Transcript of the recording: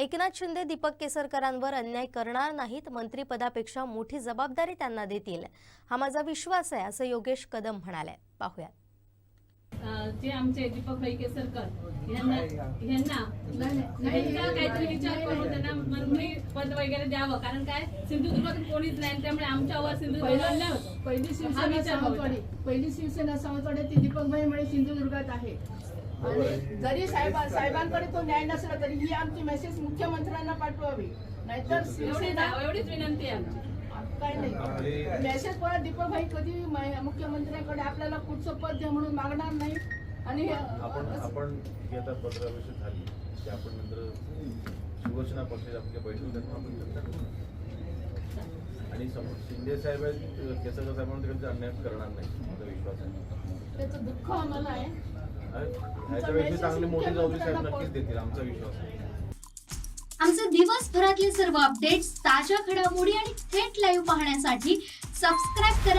एकनाथ शिंदे दीपक केसरकरांवर अन्याय करणार नाहीत मंत्रिपदापेक्षा मोठी जबाबदारी त्यांना देतील. हा माझा विश्वास आहे असं योगेश कदम म्हणाले. पाहुयात. जे आमचे दीपक भाई केसरकर यांना यांना यांना काहीतरी विचार करून त्यांना मंत्री पद वगैरे द्यावं. कारण काय? सिंधुदुर्गातून कोणीच नाही त्यामुळे आमच्यावर सिंधुदुर्ग पहिलं पहिली शिवसेना सावंतवाडी पहिली शिवसेना सावंतवाडी ती दीपकभाई म्हणे सिंधुदुर्गात आहे. आणि जरी साहेब साहेबांकडे तो न्याय नसला तरी ही आमची मेसेज मुख्यमंत्र्यांना पाठवावी. नाहीतर एवढीच शिवसेना एवढीच विनंती आहे आमची. काय नाही. मेसेज पण दीपकभाई कधी मुख्यमंत्र्यांकडे आपल्याला पुढचं पद द्या म्हणून मागणार नाही. आणि आपण आपण ही आता पत्राविषयी झाली की आपण नंतर शिवसेना पक्षाची आपल्या बैठक त्यातून आपण चर्चा करू. आणि समोर शिंदे साहेब आहेत केसरकर साहेबांना तिकडे अन्याय करणार नाही माझा विश्वास आहे. त्याचं दुःख आम्हाला आहे. ह्याच्यापेक्षा चांगली मोठी साहेब नक्कीच देतील आमचा विश्वास आहे. आमचे दिवसभरातले सर्व अपडेट्स ताज्या घडामोडी आणि थेट लाईव्ह पाहण्यासाठी सबस्क्राईब करा.